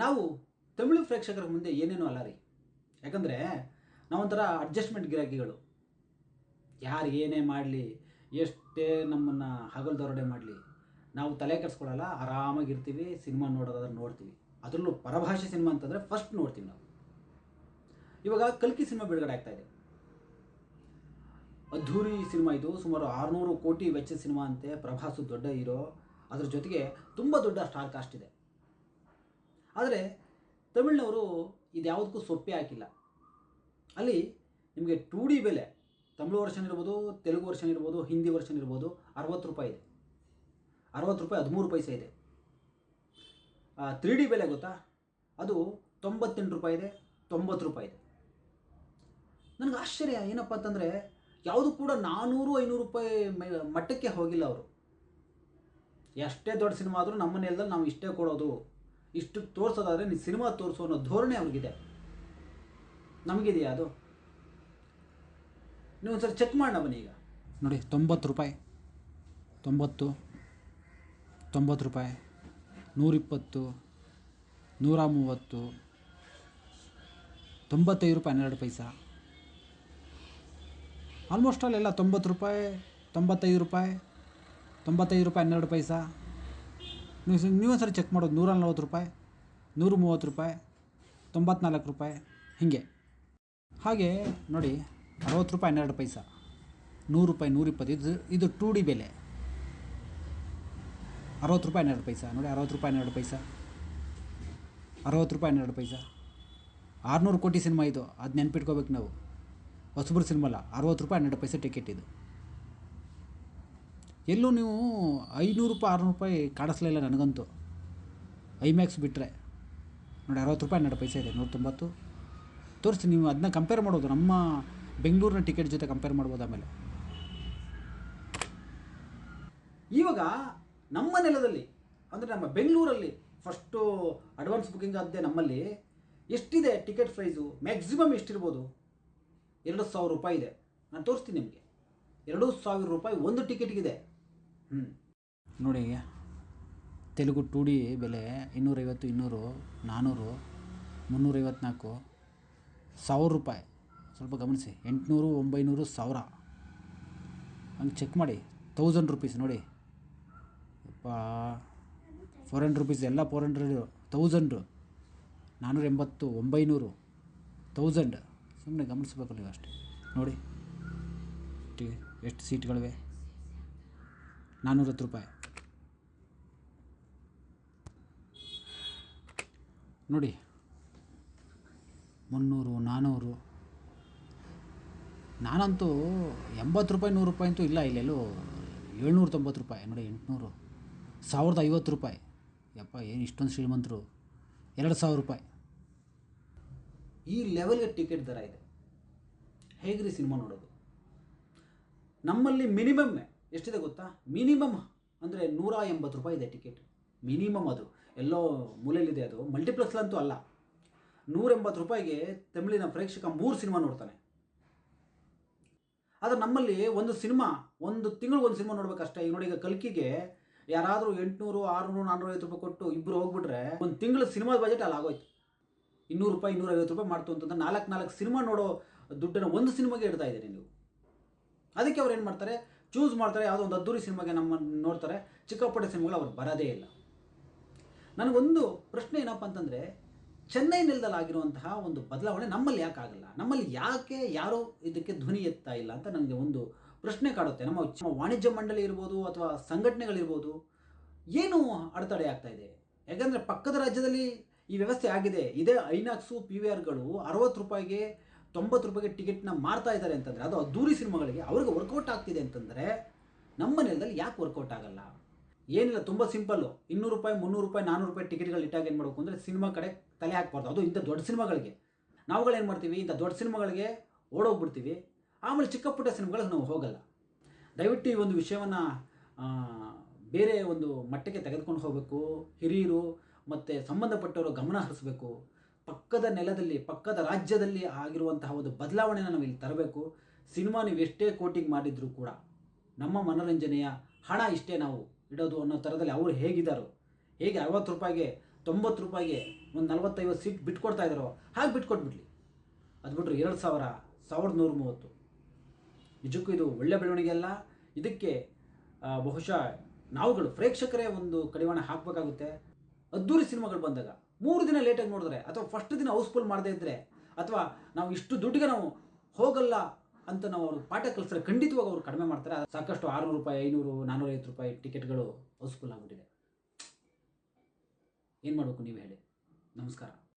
ನಾವು ತಮಿಳು ಪ್ರೇಕ್ಷಕರ ಮುಂದೆ ಏನೇನೂ ಅಲ್ಲ ರೀ. ಯಾಕಂದರೆ ನಾವೊಂಥರ ಅಡ್ಜಸ್ಟ್ಮೆಂಟ್ ಗಿರಾಕಿಗಳು. ಯಾರು ಏನೇ ಮಾಡಲಿ, ಎಷ್ಟೇ ನಮ್ಮನ್ನು ಹಗಲು ಮಾಡಲಿ, ನಾವು ತಲೆ ಕೆಡಿಸ್ಕೊಳ್ಳಲ್ಲ ಆರಾಮಾಗಿರ್ತೀವಿ ಸಿನಿಮಾ ನೋಡೋದಾದ್ರೆ ನೋಡ್ತೀವಿ. ಅದರಲ್ಲೂ ಪರಭಾಷೆ ಸಿನಿಮಾ ಅಂತಂದರೆ ಫಸ್ಟ್ ನೋಡ್ತೀವಿ ನಾವು. ಇವಾಗ ಕಲ್ಕಿ ಸಿನಿಮಾ ಬಿಡುಗಡೆ ಆಗ್ತಾ ಇದೆ. ಅದ್ಧೂರಿ ಸಿನಿಮಾ ಇದು, ಸುಮಾರು ಆರುನೂರು ಕೋಟಿ ವೆಚ್ಚ ಸಿನಿಮಾ ಅಂತೆ, ಪ್ರಭಾಸು ದೊಡ್ಡ ಹೀರೋ. ಅದ್ರ ಜೊತೆಗೆ ತುಂಬ ದೊಡ್ಡ ಸ್ಟಾರ್ ಕಾಸ್ಟ್ ಇದೆ. ಆದರೆ ತಮಿಳ್ನವರು ಇದ್ಯಾವುದಕ್ಕೂ ಸೊಪ್ಪೆ ಹಾಕಿಲ್ಲ. ಅಲ್ಲಿ ನಿಮಗೆ ಟೂ ಡಿ ಬೆಲೆ, ತಮಿಳು ವರ್ಷನ್ ಇರ್ಬೋದು, ತೆಲುಗು ವರ್ಷನ್ ಇರ್ಬೋದು, ಹಿಂದಿ ವರ್ಷನ್ ಇರ್ಬೋದು, ಅರವತ್ತು ರೂಪಾಯಿ ಇದೆ. ಅರವತ್ತು ರೂಪಾಯಿ, ಹದಿಮೂರು ಪೈಸೆ ಇದೆ. ತ್ರೀ ಡಿ ಬೆಲೆ ಗೊತ್ತಾ? ಅದು ತೊಂಬತ್ತೆಂಟು ರೂಪಾಯಿ ಇದೆ, ತೊಂಬತ್ತು ರೂಪಾಯಿ ಇದೆ. ನನಗೆ ಆಶ್ಚರ್ಯ, ಏನಪ್ಪ ಅಂತಂದರೆ ಯಾವುದು ಕೂಡ ನಾನ್ನೂರು ಐನೂರು ರೂಪಾಯಿ ಮಟ್ಟಕ್ಕೆ ಹೋಗಿಲ್ಲ ಅವರು. ಎಷ್ಟೇ ದೊಡ್ಡ ಸಿನಿಮಾ ಆದರೂ ನಮ್ಮ ನೆಲದಲ್ಲಿ ನಾವು ಇಷ್ಟೇ ಕೊಡೋದು. ಇಷ್ಟು ತೋರಿಸೋದಾದರೆ ನೀನು ಸಿನಿಮಾ ತೋರಿಸೋ ಅನ್ನೋ ಧೋರಣೆ ಅವ್ರಿಗಿದೆ ನಮಗಿದೆಯಾ ಅದು? ನೀವು ಒಂದ್ಸರಿ ಚೆಕ್ ಮಾಡೋಣ ಬನ್ನಿ ಈಗ ನೋಡಿ, ತೊಂಬತ್ತು ರೂಪಾಯಿ. ತೊಂಬತ್ತು ತೊಂಬತ್ತು ರೂಪಾಯಿ. ನೂರಿಪ್ಪತ್ತು ನೂರ ಮೂವತ್ತು ತೊಂಬತ್ತೈದು ರೂಪಾಯಿ, ಹನ್ನೆರಡು ಪೈಸಾ. ಆಲ್ಮೋಸ್ಟ್ ಆಲ್ ಎಲ್ಲ ತೊಂಬತ್ತು ರೂಪಾಯಿ, ತೊಂಬತ್ತೈದು ರೂಪಾಯಿ ತೊಂಬತ್ತೈದು ರೂಪಾಯಿ, ಹನ್ನೆರಡು ಪೈಸಾ. ನೀವು ನೀವೊಂದ್ಸರಿ ಚೆಕ್ ಮಾಡೋದು. ನೂರ ನಲ್ವತ್ತು ರೂಪಾಯಿ, ನೂರು ಮೂವತ್ತು ರೂಪಾಯಿ, ತೊಂಬತ್ನಾಲ್ಕು ರೂಪಾಯಿ, ಹೀಗೆ. ಹಾಗೆ ನೋಡಿ, ಅರವತ್ತು ರೂಪಾಯಿ ಹನ್ನೆರಡು ಪೈಸ, ನೂರು ರೂಪಾಯಿ ನೂರಿಪ್ಪತ್ತು ಇದು ಇದು ಟು ಡಿ ಬೆಲೆ. ಅರವತ್ತು ರೂಪಾಯಿ ಹನ್ನೆರಡು ಪೈಸ. ನೋಡಿ, ಅರವತ್ತು ರೂಪಾಯಿ ಹನ್ನೆರಡು ಪೈಸ. ಅರವತ್ತು ರೂಪಾಯಿ ಹನ್ನೆರಡು ಪೈಸ. ಆರುನೂರು ಕೋಟಿ ಸಿನಿಮಾ ಇದು. ಅದು ನೆನ್ಪಿಟ್ಕೋಬೇಕು ನಾವು. ಹೊಸಬ್ರು ಸಿನಿಮಾ ಅಲ್ಲ ಅರವತ್ತು ರೂಪಾಯಿ ಹನ್ನೆರಡು ಪೈಸೆ ಟಿಕೆಟ್ ಇದು. ಎಲ್ಲೂ ನೀವು ಐನೂರು ರೂಪಾಯಿ, ಆರುನೂರು ರೂಪಾಯಿ ಕಾಣಿಸ್ಲಿಲ್ಲ ನನಗಂತೂ. ಐಮ್ಯಾಕ್ಸ್ ಬಿಟ್ಟರೆ ನೋಡಿ, ಅರವತ್ತು ರೂಪಾಯಿ ಹನ್ನೆರಡು ಪೈಸೆ ಇದೆ ನೂರ ತೊಂಬತ್ತು ತೋರಿಸಿ ನೀವು ಅದನ್ನ ಕಂಪೇರ್ ಮಾಡೋದು, ನಮ್ಮ ಬೆಂಗಳೂರಿನ ಟಿಕೆಟ್ ಜೊತೆ ಕಂಪೇರ್ ಮಾಡ್ಬೋದು ಆಮೇಲೆ. ಇವಾಗ ನಮ್ಮ ನೆಲದಲ್ಲಿ, ಅಂದರೆ ನಮ್ಮ ಬೆಂಗಳೂರಲ್ಲಿ ಫಸ್ಟು ಅಡ್ವಾನ್ಸ್ ಬುಕ್ಕಿಂಗ್ ಆದ್ದೇ ನಮ್ಮಲ್ಲಿ ಎಷ್ಟಿದೆ ಟಿಕೆಟ್ ಪ್ರೈಸು ಮ್ಯಾಕ್ಸಿಮಮ್ ಎಷ್ಟಿರ್ಬೋದು? ಎರಡು ಸಾವಿರ ರೂಪಾಯಿ ಇದೆ. ನಾನು ತೋರಿಸ್ತೀನಿ ನಿಮಗೆ. ಎರಡು ಸಾವಿರ ರೂಪಾಯಿ ಒಂದು ಟಿಕೆಟ್ಗಿದೆ ನೋಡಿ, ತೆಲುಗು ಟು ಡಿ ಬೆಲೆ ಇನ್ನೂರೈವತ್ತು, ಇನ್ನೂರು ನಾನ್ನೂರು ಮುನ್ನೂರೈವತ್ನಾಲ್ಕು, ಸಾವಿರ ರೂಪಾಯಿ. ಸ್ವಲ್ಪ ಗಮನಿಸಿ, ಎಂಟುನೂರು, ಒಂಬೈನೂರು, ಸಾವಿರ. ಹಂಗೆ ಚೆಕ್ ಮಾಡಿ ತೌಸಂಡ್ ರುಪೀಸ್ ನೋಡಿ. ಸ್ವಲ್ಪ ಫೋರ್ ಹಂಡ್ರೆಡ್ ರುಪೀಸ್ ಎಲ್ಲ ಫೋರ್ ಹಂಡ್ರೆಡು ತೌಸಂಡು ನಾನ್ನೂರ ಎಂಬತ್ತು ಒಂಬೈನೂರು ತೌಸಂಡ್ ಸುಮ್ಮನೆ ಗಮನಿಸ್ಬೇಕು ನೀವು ಅಷ್ಟೇ ನೋಡಿ, ಎಷ್ಟು ಸೀಟ್ಗಳಿವೆ ನಾನ್ನೂರತ್ತು ರೂಪಾಯಿ. ನೋಡಿ, ಮುನ್ನೂರು ನಾನ್ನೂರು ನಾನಂತೂ ಎಂಬತ್ತು ರೂಪಾಯಿ, ನೂರು ರೂಪಾಯಿ ಅಂತೂ ಇಲ್ಲ ಇಲ್ಲೆಲ್ಲೂ. ಏಳ್ನೂರ ತೊಂಬತ್ತು ರೂಪಾಯಿ, ನೋಡಿ ಎಂಟುನೂರು. ಸಾವಿರದ ಐವತ್ತು ರೂಪಾಯಿ. ಯಪ್ಪ, ಏನು ಇಷ್ಟೊಂದು ಶ್ರೀಮಂತರು. ಎರಡು ಸಾವಿರ ರೂಪಾಯಿ. ಈ ಲೆವೆಲ್ಗೆ ಟಿಕೆಟ್ ದರ ಇದೆ. ಹೇಗ್ರಿ ಸಿನಿಮಾ ನೋಡೋದು? ನಮ್ಮಲ್ಲಿ ಮಿನಿಮಮ್ ಎಷ್ಟಿದೆ ಗೊತ್ತಾ? ಮಿನಿಮಮ್ ಅಂದರೆ ನೂರ ಎಂಬತ್ತು ರೂಪಾಯಿ ಇದೆ ಟಿಕೆಟ್ ಮಿನಿಮಮ್ ಅದು. ಎಲ್ಲೋ ಮೂಲೆಯಲ್ಲಿದೆ ಅದು. ಮಲ್ಟಿಪ್ಲೆಕ್ಸ್ಲಂತೂ ಅಲ್ಲ. ನೂರ ಎಂಬತ್ತು ರೂಪಾಯಿಗೆ ತಮಿಳಿನ ಪ್ರೇಕ್ಷಕ ಮೂರು ಸಿನಿಮಾ ನೋಡ್ತಾನೆ. ಆದರೆ ನಮ್ಮಲ್ಲಿ ಒಂದು ಸಿನಿಮಾ, ಒಂದು ತಿಂಗಳಿಗೆ ಒಂದು ಸಿನಿಮಾ ನೋಡ್ಬೇಕಷ್ಟೇ. ಈಗ ನೋಡಿ, ಈಗ ಕಲ್ಕಿಗೆ ಯಾರಾದರೂ ಎಂಟುನೂರು, ಆರುನೂರು ನಾನ್ನೂರ ಐವತ್ತು ರೂಪಾಯಿ ಕೊಟ್ಟು ಇಬ್ಬರು ಹೋಗ್ಬಿಟ್ರೆ ಒಂದು ತಿಂಗಳ ಸಿನಿಮಾದ ಬಜೆಟ್ ಅಲ್ಲಿ ಆಗೋಯ್ತು. ಇನ್ನೂರು ರೂಪಾಯಿ, ಇನ್ನೂರೈವತ್ತು ರೂಪಾಯಿ ಮಾಡ್ತು ಅಂತಂದ್ರೆ ನಾಲ್ಕು ನಾಲ್ಕು ಸಿನಿಮಾ ನೋಡೋ ದುಡ್ಡನ್ನು ಒಂದು ಸಿನಿಮಾಗೆ ಇಡ್ತಾ ಇದ್ದೀರಿ ನೀವು. ಅದಕ್ಕೆ ಅವ್ರು ಏನು ಮಾಡ್ತಾರೆ? ಚೂಸ್ ಮಾಡ್ತಾರೆ, ಯಾವುದೋ ಒಂದು ಅದ್ದೂರಿ ಸಿನಿಮಾಗೆ ನಮ್ಮ ನೋಡ್ತಾರೆ. ಚಿಕ್ಕಪುಟ್ಟ ಸಿನಿಮಾಗಳು ಅವ್ರು ಬರೋದೇ ಇಲ್ಲ. ನನಗೊಂದು ಪ್ರಶ್ನೆ ಏನಪ್ಪ ಅಂತಂದರೆ, ಚೆನ್ನೈ ನೆಲದಲ್ಲಿ ಒಂದು ಬದಲಾವಣೆ ನಮ್ಮಲ್ಲಿ ಯಾಕೆ ಆಗಲ್ಲ? ನಮ್ಮಲ್ಲಿ ಯಾಕೆ ಯಾರೋ ಇದಕ್ಕೆ ಧ್ವನಿ ಎತ್ತಾ ಇಲ್ಲ ಅಂತ ನನಗೆ ಒಂದು ಪ್ರಶ್ನೆ ಕಾಡುತ್ತೆ. ನಮ್ಮ ವಾಣಿಜ್ಯ ಮಂಡಳಿ ಇರ್ಬೋದು ಅಥವಾ ಸಂಘಟನೆಗಳಿರ್ಬೋದು, ಏನು ಅಡೆತಡೆ ಆಗ್ತಾ ಇದೆ? ಯಾಕಂದರೆ ಪಕ್ಕದ ರಾಜ್ಯದಲ್ಲಿ ಈ ವ್ಯವಸ್ಥೆ ಆಗಿದೆ. ಇದೇ ಐನಾಕ್ಸು, ಪಿ ವಿ ಆರ್ಗಳು ಅರವತ್ತು ರೂಪಾಯಿಗೆ ತೊಂಬತ್ತು ರೂಪಾಯಿಗೆ ಟಿಕೆಟ್ನ ಮಾರ್ತಾ ಇದ್ದಾರೆ ಅಂತಂದರೆ, ಅದು ಅದ್ದೂರಿ ಸಿನಿಮಾಗಳಿಗೆ ಅವ್ರಿಗೆ ವರ್ಕೌಟ್ ಆಗ್ತಿದೆ ಅಂತಂದರೆ, ನಮ್ಮ ನೆಲದಲ್ಲಿ ಯಾಕೆ ವರ್ಕೌಟ್ ಆಗಲ್ಲ? ಏನಿಲ್ಲ, ತುಂಬ ಸಿಂಪಲ್ಲು ಇನ್ನೂರು ರೂಪಾಯಿ, ಮುನ್ನೂರು ರೂಪಾಯಿ ನಾನ್ನೂರು ರೂಪಾಯಿ ಟಿಕೆಟ್ಗಳು ಇಟ್ಟಾಗ ಏನು ಮಾಡಬೇಕು ಅಂದರೆ ಸಿನಿಮಾ ಕಡೆ ತಲೆ ಹಾಕ್ಬಾರ್ದು. ಅದು ಇಂಥ ದೊಡ್ಡ ಸಿನಿಮಾಗಳಿಗೆ. ನಾವುಗಳೇನು ಮಾಡ್ತೀವಿ, ಇಂಥ ದೊಡ್ಡ ಸಿನಿಮಾಗಳಿಗೆ ಓಡೋಗ್ಬಿಡ್ತೀವಿ. ಆಮೇಲೆ ಚಿಕ್ಕ ಪುಟ್ಟ ಸಿನಿಮಾಗಳಿಗೆ ನಾವು ಹೋಗಲ್ಲ. ದಯವಿಟ್ಟು ಈ ಒಂದು ವಿಷಯವನ್ನು ಬೇರೆ ಒಂದು ಮಟ್ಟಕ್ಕೆ ತೆಗೆದುಕೊಂಡು ಹೋಗಬೇಕು. ಹಿರಿಯರು ಮತ್ತು ಸಂಬಂಧಪಟ್ಟವರು ಗಮನ ಹರಿಸಬೇಕು. ಪಕ್ಕದ ನೆಲದಲ್ಲಿ, ಪಕ್ಕದ ರಾಜ್ಯದಲ್ಲಿ ಆಗಿರುವಂತಹ ಒಂದು ಬದಲಾವಣೆನ ನಾವು ಇಲ್ಲಿ ತರಬೇಕು. ಸಿನಿಮಾ ನೀವು ಎಷ್ಟೇ ಕೋಟಿಂಗ್ ಮಾಡಿದರೂ ಕೂಡ ನಮ್ಮ ಮನೋರಂಜನೆಯ ಹಣ ಇಷ್ಟೇ ನಾವು ಇಡೋದು ಅನ್ನೋ ಥರದಲ್ಲಿ ಅವರು ಹೇಗಿದ್ದಾರೋ ಹೇಗೆ ಅರವತ್ತು ರೂಪಾಯಿಗೆ, ತೊಂಬತ್ತು ರೂಪಾಯಿಗೆ ಒಂದು ನಲವತ್ತೈವತ್ತು ಸೀಟ್ ಬಿಟ್ಕೊಡ್ತಾ ಇದ್ದಾರೋ ಹಾಗೆ ಬಿಟ್ಕೊಟ್ಬಿಡ್ಲಿ. ಅದು ಬಿಟ್ಟರು ಎರಡು ಸಾವಿರ, ಸಾವಿರದ ನೂರ ಮೂವತ್ತು. ನಿಜಕ್ಕೂ ಇದು ಒಳ್ಳೆ ಬೆಳವಣಿಗೆ ಅಲ್ಲ. ಇದಕ್ಕೆ ಬಹುಶಃ ನಾವುಗಳು ಪ್ರೇಕ್ಷಕರೇ ಒಂದು ಕಡಿವಾಣ ಹಾಕಬೇಕಾಗುತ್ತೆ. ಅದ್ದೂರಿ ಸಿನಿಮಾಗಳು ಬಂದಾಗ ಮೂರು ದಿನ ಲೇಟಾಗಿ ನೋಡಿದ್ರೆ ಅಥವಾ ಫಸ್ಟ್ ದಿನ ಹೌಸ್ಫುಲ್ ಮಾಡದೇ ಇದ್ದರೆ ಅಥವಾ ನಾವು ಇಷ್ಟು ದುಡ್ಡಿಗೆ ನಾವು ಹೋಗಲ್ಲ ಅಂತ ನಾವು ಅವ್ರಿಗೆ ಪಾಠ ಕಲಿಸಿದ್ರೆ ಖಂಡಿತವಾಗಿ ಅವರು ಕಡಿಮೆ ಮಾಡ್ತಾರೆ. ಸಾಕಷ್ಟು ಆರುನೂರು ರೂಪಾಯಿ, ಐನೂರು ನಾನ್ನೂರೈವತ್ತು ರೂಪಾಯಿ ಟಿಕೆಟ್ಗಳು ಹೌಸ್ಫುಲ್ ಆಗಿಬಿಟ್ಟಿದೆ. ಏನು ಮಾಡಬೇಕು ನೀವು ಹೇಳಿ? ನಮಸ್ಕಾರ.